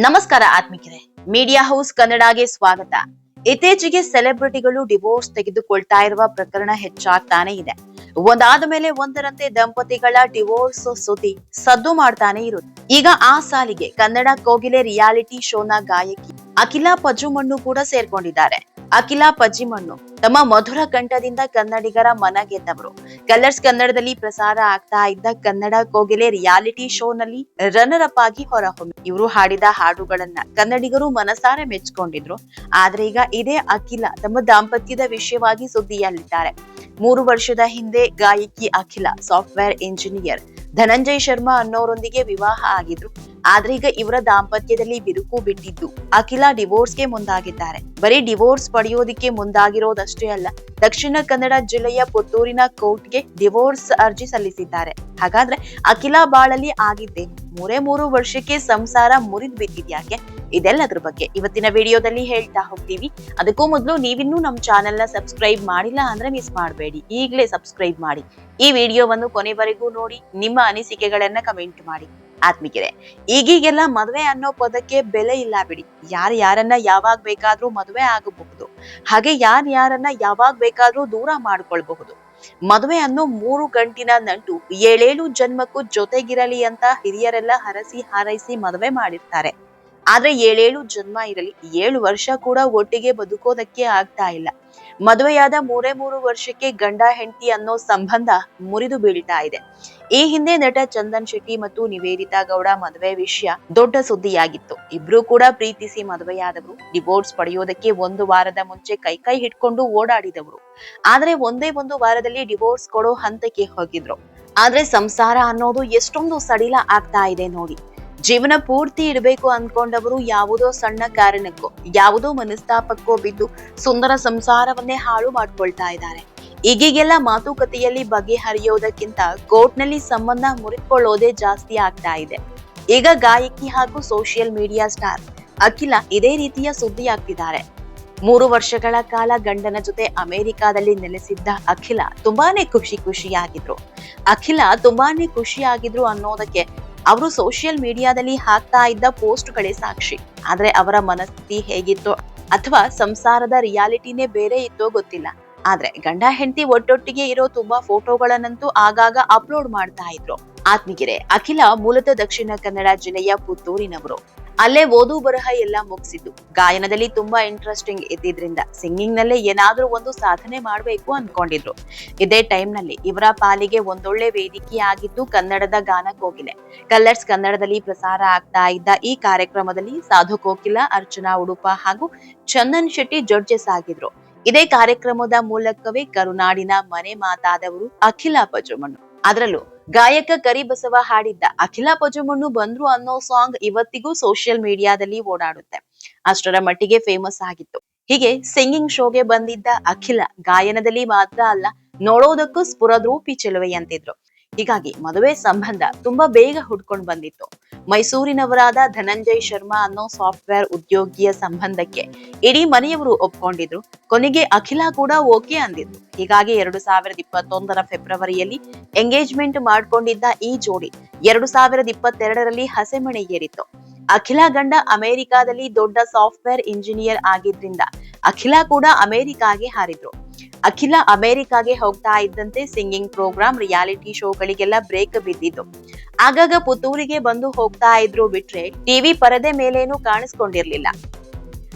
ನಮಸ್ಕಾರ ಆತ್ಮಿಕರೇ. Media house ಕನ್ನಡಗೆ ಸ್ವಾಗತ. ಇತ್ತೀಚೆಗೆ ಸೆಲೆಬ್ರಿಟಿಗಳು ಡಿವೋರ್ಸ್ ತೆಗೆದುಕೊಳ್ತಾ ಇರುವ ಪ್ರಕರಣ ಹೆಚ್ಚಾಗ್ತಾನೆ ಇದೆ. ಒಂದಾದ ಮೇಲೆ ಒಂದರಂತೆ ದಂಪತಿಗಳ ಡಿವೋರ್ಸ್ ಸುದ್ದಿ ಸದ್ದು ಮಾಡ್ತಾನೆ ಇರುತ್ತೆ ಈಗ ಆ ಸಾಲಿಗೆ ಕನ್ನಡ ಕೋಗಿಲೆ ರಿಯಾಲಿಟಿ ಶೋನ ಗಾಯಕಿ ಅಖಿಲಾ ಪಜುಮಣ್ಣು ಕೂಡ ಸೇರ್ಕೊಂಡಿದ್ದಾರೆ. ಅಖಿಲಾ ಪಜಿಮಣ್ಣು ತಮ್ಮ ಮಧುರ ಕಂಠದಿಂದ ಕನ್ನಡಿಗರ ಮನ ಗೆದ್ದವರು. ಕಲರ್ಸ್ ಕನ್ನಡದಲ್ಲಿ ಪ್ರಸಾರ ಆಗ್ತಾ ಇದ್ದ ಕನ್ನಡ ಕೋಗಿಲೆ ರಿಯಾಲಿಟಿ ಶೋನಲ್ಲಿ ರನ್ನರ್ ಅಪ್ ಆಗಿ ಹೊರಹೊಮ್ಮಿ. ಇವರು ಹಾಡಿದ ಹಾಡುಗಳನ್ನ ಕನ್ನಡಿಗರು ಮನಸಾರೆ ಮೆಚ್ಕೊಂಡಿದ್ರು. ಆದ್ರೆ ಈಗ ಇದೇ ಅಖಿಲ ತಮ್ಮ ದಾಂಪತ್ಯದ ವಿಷಯವಾಗಿ ಸುದ್ದಿಯಲ್ಲಿದ್ದಾರೆ. ಮೂರು ವರ್ಷದ ಹಿಂದೆ ಗಾಯಕಿ ಅಖಿಲ ಸಾಫ್ಟ್ವೇರ್ ಇಂಜಿನಿಯರ್ ಧನಂಜಯ್ ಶರ್ಮಾ ಅನ್ನೋರೊಂದಿಗೆ ವಿವಾಹ ಆಗಿದ್ರು. ಆದ್ರೆ ಈಗ ಇವರ ದಾಂಪತ್ಯದಲ್ಲಿ ಬಿರುಕು ಬಿಟ್ಟಿದ್ದು. ಅಖಿಲ ಡಿವೋರ್ಸ್ಗೆ ಮುಂದಾಗಿದ್ದಾರೆ. ಬರೀ ಡಿವೋರ್ಸ್ ಪಡೆಯೋದಿಕ್ಕೆ ಮುಂದಾಗಿರೋದಷ್ಟೇ ಅಲ್ಲ, ದಕ್ಷಿಣ ಕನ್ನಡ ಜಿಲ್ಲೆಯ ಪುತ್ತೂರಿನ ಕೋರ್ಟ್ಗೆ ಡಿವೋರ್ಸ್ ಅರ್ಜಿ ಸಲ್ಲಿಸಿದ್ದಾರೆ. ಹಾಗಾದ್ರೆ ಅಖಿಲ ಬಾಳಲ್ಲಿ ಆಗಿದ್ದೆ ಮೂರೇ ಮೂರು ವರ್ಷಕ್ಕೆ ಸಂಸಾರ ಮುರಿದು ಬಿದ್ದಿದ್ಯಾಕೆ ಇದೆಲ್ಲದ್ರ ಬಗ್ಗೆ ಇವತ್ತಿನ ವಿಡಿಯೋದಲ್ಲಿ ಹೇಳ್ತಾ ಹೋಗ್ತೀವಿ. ಅದಕ್ಕೂ ಮೊದಲು ನೀವಿನ್ನೂ ನಮ್ಮ ಚಾನೆಲ್ನ ಸಬ್ಸ್ಕ್ರೈಬ್ ಮಾಡಿಲ್ಲ ಅಂದ್ರೆ ಮಿಸ್ ಮಾಡಬೇಡಿ. ಈಗಲೇ ಸಬ್ಸ್ಕ್ರೈಬ್ ಮಾಡಿ. ಈ ವಿಡಿಯೋವನ್ನು ಕೊನೆವರೆಗೂ ನೋಡಿ, ನಿಮ್ಮ ಅನಿಸಿಕೆಗಳನ್ನ ಕಮೆಂಟ್ ಮಾಡಿ. ಆತ್ಮಿಕರೆ, ಈಗೀಗೆಲ್ಲ ಮದುವೆ ಅನ್ನೋ ಪದಕ್ಕೆ ಬೆಲೆ ಇಲ್ಲ ಬಿಡಿ. ಯಾರು ಯಾರನ್ನ ಯಾವಾಗ ಬೇಕಾದ್ರೂ ಮದುವೆ ಆಗಬಹುದು. ಹಾಗೆ ಯಾರು ಯಾರನ್ನ ಯಾವಾಗ ಬೇಕಾದ್ರೂ ದೂರ ಮಾಡ್ಕೊಳ್ಬಹುದು. ಮದುವೆ ಅನ್ನೋ ಮೂರು ಗಂಟಿನ ನಂಟು ಏಳೇಳು ಜನ್ಮಕ್ಕೂ ಜೊತೆಗಿರಲಿ ಅಂತ ಹಿರಿಯರೆಲ್ಲ ಹರಸಿ ಹಾರೈಸಿ ಮದುವೆ ಮಾಡಿರ್ತಾರೆ. ಆದ್ರೆ ಏಳೇಳು ಜನ್ಮ ಇರಲಿ, ಏಳು ವರ್ಷ ಕೂಡ ಒಟ್ಟಿಗೆ ಬದುಕೋದಕ್ಕೆ ಆಗ್ತಾ ಇಲ್ಲ. ಮದುವೆಯಾದ ಮೂರೇ ಮೂರು ವರ್ಷಕ್ಕೆ ಗಂಡ ಹೆಂಡತಿ ಅನ್ನೋ ಸಂಬಂಧ ಮುರಿದು ಬೀಳ್ತಾ ಇದೆ. ಈ ಹಿಂದೆ ನಟ ಚಂದನ್ ಶೆಟ್ಟಿ ಮತ್ತು ನಿವೇದಿತಾ ಗೌಡ ಮದುವೆ ವಿಷಯ ದೊಡ್ಡ ಸುದ್ದಿಯಾಗಿತ್ತು. ಇಬ್ರು ಕೂಡ ಪ್ರೀತಿಸಿ ಮದುವೆಯಾದವರು. ಡಿವೋರ್ಸ್ ಪಡೆಯೋದಕ್ಕೆ ಒಂದು ವಾರದ ಮುಂಚೆ ಕೈ ಕೈ ಹಿಡ್ಕೊಂಡು ಓಡಾಡಿದವರು. ಆದ್ರೆ ಒಂದೇ ಒಂದು ವಾರದಲ್ಲಿ ಡಿವೋರ್ಸ್ ಕೊಡೋ ಹಂತಕ್ಕೆ ಹೋಗಿದ್ರು. ಆದ್ರೆ ಸಂಸಾರ ಅನ್ನೋದು ಎಷ್ಟೊಂದು ಸಡಿಲ ಆಗ್ತಾ ಇದೆ ನೋಡಿ. ಜೀವನ ಪೂರ್ತಿ ಇರಬೇಕು ಅನ್ಕೊಂಡವರು ಯಾವುದೋ ಸಣ್ಣ ಕಾರಣಕ್ಕೋ, ಯಾವುದೋ ಮನಸ್ತಾಪಕ್ಕೋ ಬಿದ್ದು ಸುಂದರ ಸಂಸಾರವನ್ನೇ ಹಾಳು ಮಾಡ್ಕೊಳ್ತಾ ಇದ್ದಾರೆ. ಈಗೀಗೆಲ್ಲ ಮಾತುಕತೆಯಲ್ಲಿ ಬಗೆಹರಿಯೋದಕ್ಕಿಂತ ಕೋರ್ಟ್ನಲ್ಲಿ ಸಂಬಂಧ ಮುರಿದುಕೊಳ್ಳೋದೇ ಜಾಸ್ತಿ ಆಗ್ತಾ ಇದೆ. ಈಗ ಗಾಯಕಿ ಹಾಗೂ ಸೋಷಿಯಲ್ ಮೀಡಿಯಾ ಸ್ಟಾರ್ ಅಖಿಲ ಇದೇ ರೀತಿಯ ಸುದ್ದಿ ಆಗ್ತಿದ್ದಾರೆ ಮೂರು ವರ್ಷಗಳ ಕಾಲ ಗಂಡನ ಜೊತೆ ಅಮೆರಿಕಾದಲ್ಲಿ ನೆಲೆಸಿದ್ದ ಅಖಿಲ ತುಂಬಾನೇ ಖುಷಿ ಖುಷಿಯಾಗಿದ್ರು. ಅಖಿಲ ತುಂಬಾನೇ ಖುಷಿಯಾಗಿದ್ರು ಅನ್ನೋದಕ್ಕೆ ಅವರು ಸೋಷಿಯಲ್ ಮೀಡಿಯಾದಲ್ಲಿ ಹಾಕ್ತಾ ಇದ್ದ ಪೋಸ್ಟ್ಗಳೇ ಸಾಕ್ಷಿ. ಆದ್ರೆ ಅವರ ಮನಸ್ಥಿತಿ ಹೇಗಿತ್ತು ಅಥವಾ ಸಂಸಾರದ ರಿಯಾಲಿಟಿನೇ ಬೇರೆ ಇತ್ತೋ ಗೊತ್ತಿಲ್ಲ. ಆದ್ರೆ ಗಂಡ ಹೆಂಡತಿ ಒಟ್ಟೊಟ್ಟಿಗೆ ಇರೋ ತುಂಬಾ ಫೋಟೋಗಳನ್ನಂತೂ ಆಗಾಗ ಅಪ್ಲೋಡ್ ಮಾಡ್ತಾ ಇದ್ರು. ಆತ್ಮಗಿರೆ ಅಖಿಲ ಮೂಲತಃ ದಕ್ಷಿಣ ಕನ್ನಡ ಜಿಲ್ಲೆಯ ಪುತ್ತೂರಿನವರು. ಅಲ್ಲೇ ಓದು ಬರಹ ಎಲ್ಲ ಮುಗಿಸಿದ್ದು. ಗಾಯನದಲ್ಲಿ ತುಂಬಾ ಇಂಟ್ರೆಸ್ಟಿಂಗ್ ಇದ್ದಿದ್ರಿಂದ ಸಿಂಗಿಂಗ್ ನಲ್ಲೇ ಏನಾದ್ರೂ ಒಂದು ಸಾಧನೆ ಮಾಡಬೇಕು ಅನ್ಕೊಂಡಿದ್ರು. ಇದೇ ಟೈಮ್ನಲ್ಲಿ ಇವರ ಪಾಲಿಗೆ ಒಂದೊಳ್ಳೆ ವೇದಿಕೆ ಆಗಿದ್ದು ಕನ್ನಡದ ಗಾನ ಕೋಗಿಲೆ ಕಲರ್ಸ್ ಕನ್ನಡದಲ್ಲಿ ಪ್ರಸಾರ ಆಗ್ತಾ ಇದ್ದ ಈ ಕಾರ್ಯಕ್ರಮದಲ್ಲಿ ಸಾಧು ಕೋಕಿಲ, ಅರ್ಚನಾ ಉಡುಪ ಹಾಗೂ ಚಂದನ್ ಶೆಟ್ಟಿ ಜಡ್ಜಸ್ ಆಗಿದ್ರು. ಇದೇ ಕಾರ್ಯಕ್ರಮದ ಮೂಲಕವೇ ಕರುನಾಡಿನ ಮನೆ ಮಾತಾದವರು ಅಖಿಲ ಪಜುಮಣ್ಣು. ಅದರಲ್ಲೂ ಗಾಯಕ ಕರಿಬಸವ ಹಾಡಿದ್ದ ಅಖಿಲ ಪಜುಮಣ್ಣು ಬಂದ್ರು ಅನ್ನೋ ಸಾಂಗ್ ಇವತ್ತಿಗೂ ಸೋಷಿಯಲ್ ಮೀಡಿಯಾದಲ್ಲಿ ಓಡಾಡುತ್ತೆ. ಅಷ್ಟರ ಮಟ್ಟಿಗೆ ಫೇಮಸ್ ಆಗಿತ್ತು. ಹೀಗೆ ಸಿಂಗಿಂಗ್ ಶೋಗೆ ಬಂದಿದ್ದ ಅಖಿಲ ಗಾಯನದಲ್ಲಿ ಮಾತ್ರ ಅಲ್ಲ, ನೋಡೋದಕ್ಕೂ ಸ್ಫುರದ್ರೂಪಿ ಚೆಲುವೆಯಂತಿದ್ರು. ಹೀಗಾಗಿ ಮದುವೆ ಸಂಬಂಧ ತುಂಬಾ ಬೇಗ ಹುಡ್ಕೊಂಡು ಬಂದಿತ್ತು. ಮೈಸೂರಿನವರಾದ ಧನಂಜಯ್ ಶರ್ಮಾ ಅನ್ನೋ ಸಾಫ್ಟ್ವೇರ್ ಉದ್ಯೋಗಿಯ ಸಂಬಂಧಕ್ಕೆ ಇಡೀ ಮನೆಯವರು ಒಪ್ಕೊಂಡಿದ್ರು. ಕೊನೆಗೆ ಅಖಿಲ ಕೂಡ ಓಕೆ ಅಂದಿದ್ರು. ಹೀಗಾಗಿ ಎರಡು ಸಾವಿರದ ಇಪ್ಪತ್ತೊಂದರ ಫೆಬ್ರವರಿಯಲ್ಲಿ ಎಂಗೇಜ್ಮೆಂಟ್ ಮಾಡ್ಕೊಂಡಿದ್ದ ಈ ಜೋಡಿ ಎರಡು ಸಾವಿರದ ಇಪ್ಪತ್ತೆರಡರಲ್ಲಿ ಹಸೆಮಣೆ ಏರಿತ್ತು. ಅಖಿಲ ಗಂಡ ಅಮೆರಿಕಾದಲ್ಲಿ ದೊಡ್ಡ ಸಾಫ್ಟ್ವೇರ್ ಇಂಜಿನಿಯರ್ ಆಗಿದ್ರಿಂದ ಅಖಿಲ ಕೂಡ ಅಮೆರಿಕಾಗೆ ಹಾರಿದ್ರು. ಅಖಿಲ ಅಮೆರಿಕಾಗೆ ಹೋಗ್ತಾ ಇದ್ದಂತೆ ಸಿಂಗಿಂಗ್ ಪ್ರೋಗ್ರಾಮ್ ರಿಯಾಲಿಟಿ ಶೋಗಳಿಗೆಲ್ಲ ಬ್ರೇಕ್ ಬಿದ್ದಿತ್ತು. ಆಗಾಗ ಪುತ್ತೂರಿಗೆ ಬಂದು ಹೋಗ್ತಾ ಇದ್ರು ಬಿಟ್ರೆ ಟಿವಿ ಪರದೆ ಮೇಲೇನು ಕಾಣಿಸ್ಕೊಂಡಿರ್ಲಿಲ್ಲ.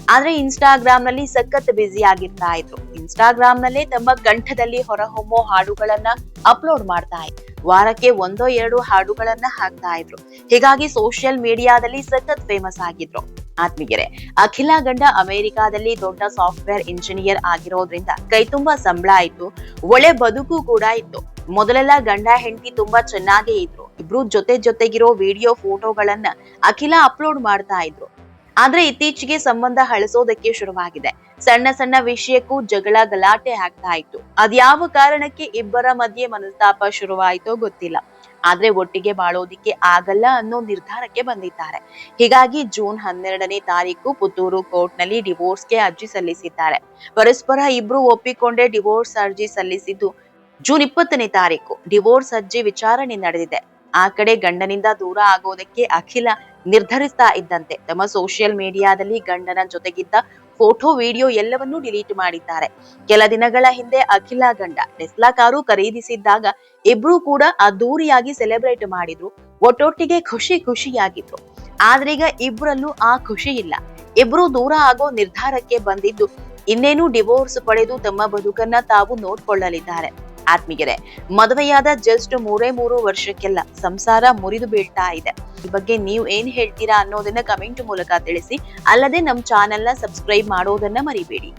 ಆದ್ರೆ ಇನ್ಸ್ಟಾಗ್ರಾಮ್ನಲ್ಲಿ ಸಖತ್ ಬ್ಯುಸಿ ಆಗಿರ್ತಾ ಇದ್ರು. ಇನ್ಸ್ಟಾಗ್ರಾಮ್ ನಲ್ಲೇ ತಮ್ಮ ಕಂಠದಲ್ಲಿ ಹೊರಹೊಮ್ಮೋ ಹಾಡುಗಳನ್ನ ಅಪ್ಲೋಡ್ ಮಾಡ್ತಾ ಇದ್ರು. ವಾರಕ್ಕೆ ಒಂದೋ ಎರಡು ಹಾಡುಗಳನ್ನ ಹಾಕ್ತಾ ಇದ್ರು. ಹೀಗಾಗಿ ಸೋಷಿಯಲ್ ಮೀಡಿಯಾದಲ್ಲಿ ಸಖತ್ ಫೇಮಸ್ ಆಗಿದ್ರು. ಆತ್ಮೀಗೆರೆ ಅಖಿಲ ಗಂಡ ಅಮೆರಿಕಾದಲ್ಲಿ ದೊಡ್ಡ ಸಾಫ್ಟ್ವೇರ್ ಇಂಜಿನಿಯರ್ ಆಗಿರೋದ್ರಿಂದ ಕೈ ತುಂಬಾ ಸಂಬಳ ಆಯ್ತು, ಒಳ್ಳೆ ಬದುಕು ಕೂಡ ಇತ್ತು. ಮೊದಲೆಲ್ಲ ಗಂಡ, ಹೆಂಡತಿ ತುಂಬಾ ಚೆನ್ನಾಗೇ ಇದ್ರು. ಇಬ್ರು ಜೊತೆ ಜೊತೆಗಿರೋ ವಿಡಿಯೋ, ಫೋಟೋಗಳನ್ನ ಅಖಿಲ ಅಪ್ಲೋಡ್ ಮಾಡ್ತಾ ಇದ್ರು. ಆದ್ರೆ ಇತ್ತೀಚೆಗೆ ಸಂಬಂಧ ಹಳಸೋದಕ್ಕೆ ಶುರುವಾಗಿದೆ. ಸಣ್ಣ ಸಣ್ಣ ವಿಷಯಕ್ಕೂ ಜಗಳ ಗಲಾಟೆ ಆಗ್ತಾ ಇತ್ತು. ಅದ್ಯಾವ ಕಾರಣಕ್ಕೆ ಇಬ್ಬರ ಮಧ್ಯೆ ಮನಸ್ತಾಪ ಶುರುವಾಯಿತೋ ಗೊತ್ತಿಲ್ಲ. ಆದ್ರೆ ಒಟ್ಟಿಗೆ ಬಾಳೋದಿಕ್ಕೆ ಆಗಲ್ಲ ಅನ್ನೋ ನಿರ್ಧಾರಕ್ಕೆ ಬಂದಿದ್ದಾರೆ. ಹೀಗಾಗಿ ಜೂನ್ ಹನ್ನೆರಡನೇ ತಾರೀಕು ಪುತ್ತೂರು ಕೋರ್ಟ್ನಲ್ಲಿ ಡಿವೋರ್ಸ್ಗೆ ಅರ್ಜಿ ಸಲ್ಲಿಸಿದ್ದಾರೆ. ಪರಸ್ಪರ ಇಬ್ರು ಒಪ್ಪಿಕೊಂಡೇ ಡಿವೋರ್ಸ್ ಅರ್ಜಿ ಸಲ್ಲಿಸಿದ್ದು ಜೂನ್ ಇಪ್ಪತ್ತನೇ ತಾರೀಕು. ಡಿವೋರ್ಸ್ ಅರ್ಜಿ ವಿಚಾರಣೆ ನಡೆದಿದೆ. ಆ ಕಡೆ ಗಂಡನಿಂದ ದೂರ ಆಗೋದಕ್ಕೆ ಅಖಿಲ ನಿರ್ಧರಿಸ್ತಾ ಇದ್ದಂತೆ. ತಮ್ಮ ಸೋಷಿಯಲ್ ಮೀಡಿಯಾದಲ್ಲಿ ಗಂಡನ ಜೊತೆಗಿದ್ದ ಫೋಟೋ, ವಿಡಿಯೋ ಎಲ್ಲವನ್ನೂ ಡಿಲೀಟ್ ಮಾಡಿದ್ದಾರೆ. ಕೆಲ ದಿನಗಳ ಹಿಂದೆ ಅಖಿಲ ಗಂಡ ಟೆಸ್ಲಾ ಕಾರು ಖರೀದಿಸಿದ್ದಾಗ ಇಬ್ರು ಕೂಡ ಅದ್ದೂರಿಯಾಗಿ ಸೆಲೆಬ್ರೇಟ್ ಮಾಡಿದ್ರು. ಒಟ್ಟೊಟ್ಟಿಗೆ ಖುಷಿ ಖುಷಿಯಾಗಿದ್ರು ಆದ್ರೀಗ ಇಬ್ರಲ್ಲೂ ಆ ಖುಷಿ ಇಲ್ಲ. ಇಬ್ರು ದೂರ ಆಗೋ ನಿರ್ಧಾರಕ್ಕೆ ಬಂದಿದ್ದು, ಇನ್ನೇನು ಡಿವೋರ್ಸ್ ಪಡೆದು ತಮ್ಮ ಬದುಕನ್ನ ತಾವು ನೋಡ್ಕೊಳ್ಳಲಿದ್ದಾರೆ. ಆತ್ಮೀಯರೇ, ಮದುವೆಯಾದ ಜಸ್ಟ್ ಮೂರೇ ಮೂರು ವರ್ಷಕ್ಕೆಲ್ಲ ಸಂಸಾರ ಮುರಿದು ಬೀಳ್ತಾ ಇದೆ. ಈ ಬಗ್ಗೆ ನೀವು ಏನ್ ಹೇಳ್ತೀರಾ ಅನ್ನೋದನ್ನ ಕಮೆಂಟ್ ಮೂಲಕ ತಿಳಿಸಿ, ಅಲ್ಲದೆ ನಮ್ಮ ಚಾನೆಲ್ನ ಸಬ್ಸ್ಕ್ರೈಬ್ ಮಾಡೋದನ್ನ ಮರಿಬೇಡಿ.